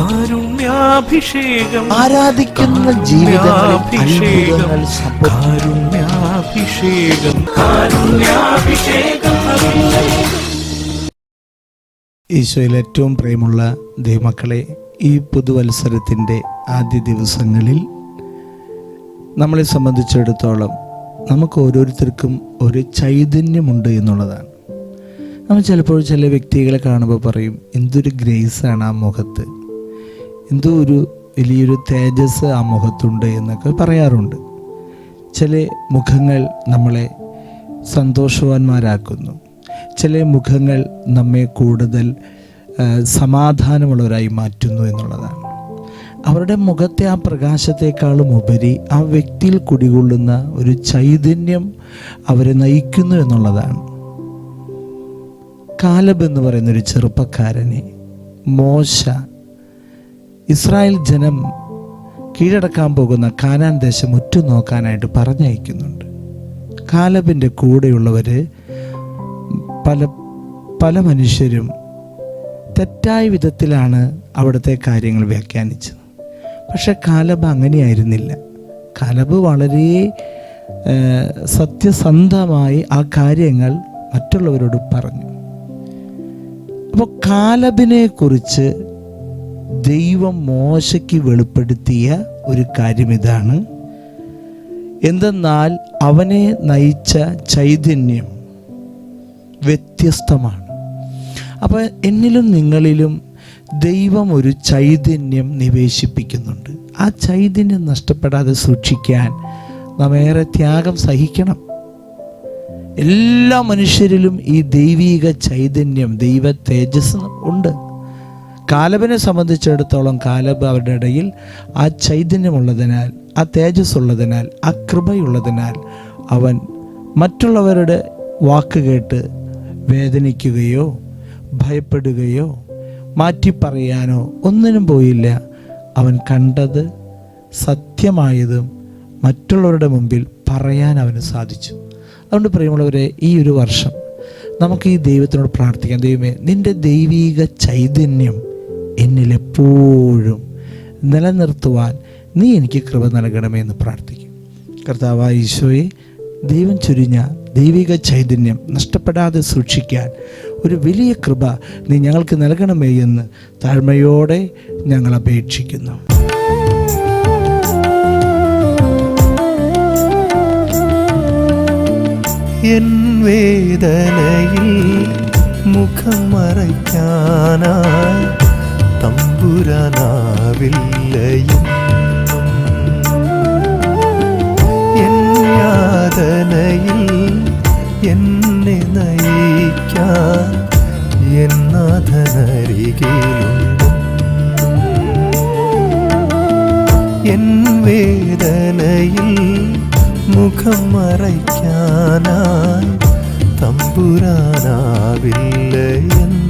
കാരുണ്യാഭിഷേകം ആരാധിക്കുന്ന സംഭവിക്കും കാരുണ്യാഭിഷേകം. കാരുണ്യാഭിഷേകം. ഈശോയിൽ ഏറ്റവും പ്രിയമുള്ള ദൈവമക്കളെ ഈ പുതുവത്സരത്തിന്റെ ആദ്യ ദിവസങ്ങളിൽ നമ്മളെ സംബന്ധിച്ചിടത്തോളം നമുക്ക് ഓരോരുത്തർക്കും ഒരു ചൈതന്യമുണ്ട് എന്നുള്ളതാണ്. നമ്മൾ ചിലപ്പോൾ ചില വ്യക്തികളെ കാണുമ്പോൾ പറയും എന്തൊരു ഗ്രേസാണ് ആ മുഖത്ത്. എന്തോ ഒരു വലിയൊരു തേജസ് ആ മുഖത്തുണ്ട് എന്നൊക്കെ പറയാറുണ്ട്. ചില മുഖങ്ങൾ നമ്മളെ സന്തോഷവാന്മാരാക്കുന്നു. ചില മുഖങ്ങൾ നമ്മെ കൂടുതൽ സമാധാനമുള്ളവരായി മാറ്റുന്നു എന്നുള്ളതാണ്. അവരുടെ മുഖത്തെ ആ പ്രകാശത്തെക്കാളും ഉപരി ആ വ്യക്തിയിൽ കുടികൊള്ളുന്ന ഒരു ചൈതന്യം അവരെ നയിക്കുന്നു എന്നുള്ളതാണ്. കാലബ് എന്ന് പറയുന്ന ഒരു ചെറുപ്പക്കാരനെ മോശ ഇസ്രായേൽ ജനം കീഴടക്കാൻ പോകുന്ന കാനാൻ ദേശം ഉറ്റുനോക്കാനായിട്ട് പറഞ്ഞയക്കുന്നുണ്ട്. കാലബിന്റെ കൂടെയുള്ളവർ പല പല മനുഷ്യരും തെറ്റായ വിധത്തിലാണ് അവിടുത്തെ കാര്യങ്ങൾ വ്യാഖ്യാനിച്ചത്. പക്ഷെ കാലബ് അങ്ങനെയായിരുന്നില്ല. കാലബ് വളരെ സത്യസന്ധമായി ആ കാര്യങ്ങൾ മറ്റുള്ളവരോട് പറഞ്ഞു. അപ്പോൾ കാലബിനെ കുറിച്ച് ദൈവം മോശയ്ക്ക് വെളിപ്പെടുത്തിയ ഒരു കാര്യം ഇതാണ്. എന്തെന്നാൽ അവനെ നയിച്ച ചൈതന്യം വ്യത്യസ്തമാണ്. അപ്പോൾ എന്നിലും നിങ്ങളിലും ദൈവം ഒരു ചൈതന്യം നിവേശിപ്പിക്കുന്നുണ്ട്. ആ ചൈതന്യം നഷ്ടപ്പെടാതെ സൂക്ഷിക്കാൻ നാം ഏറെ ത്യാഗം സഹിക്കണം. എല്ലാ മനുഷ്യരിലും ഈ ദൈവീക ചൈതന്യം ദൈവ തേജസ് ഉണ്ട്. കാലബിനെ സംബന്ധിച്ചിടത്തോളം കാലബ് അവരുടെ ഇടയിൽ ആ ചൈതന്യമുള്ളതിനാൽ ആ തേജസ് ഉള്ളതിനാൽ ആ കൃപയുള്ളതിനാൽ അവൻ മറ്റുള്ളവരുടെ വാക്ക് കേട്ട് വേദനിക്കുകയോ ഭയപ്പെടുകയോ മാറ്റി പറയാനോ ഒന്നിനും പോയില്ല. അവൻ കണ്ടത് സത്യമായതും മറ്റുള്ളവരുടെ മുമ്പിൽ പറയാൻ അവന് സാധിച്ചു. അതുകൊണ്ട് പ്രിയമുള്ളവരെ ഈ ഒരു വർഷം നമുക്ക് ഈ ദൈവത്തിനോട് പ്രാർത്ഥിക്കാം. ദൈവമേ നിന്റെ ദൈവീക ചൈതന്യം എന്നിൽ എപ്പോഴും നിലനിർത്തുവാൻ നീ എനിക്ക് കൃപ നൽകണമേ എന്ന് പ്രാർത്ഥിക്കും. കർത്താവായ ഈശോയെ ദൈവം ചുരിഞ്ഞ ദൈവിക ചൈതന്യം നഷ്ടപ്പെടാതെ സൂക്ഷിക്കാൻ ഒരു വലിയ കൃപ നീ ഞങ്ങൾക്ക് നൽകണമേ എന്ന് താഴ്മയോടെ ഞങ്ങൾ അപേക്ഷിക്കുന്നു. എൻ വേദനയിൽ മുഖം മറയ്ക്കാനായി തമ്പുരാനാവില്ലയും. യാതനയിൽ എന്നെ നയിക്കാൻ എന്നാഥനരികിലുണ്ട് എൻ വേദനയിൽ മുഖം മറയ്ക്കാനായി തമ്പുരാനാവില്ല എന്നും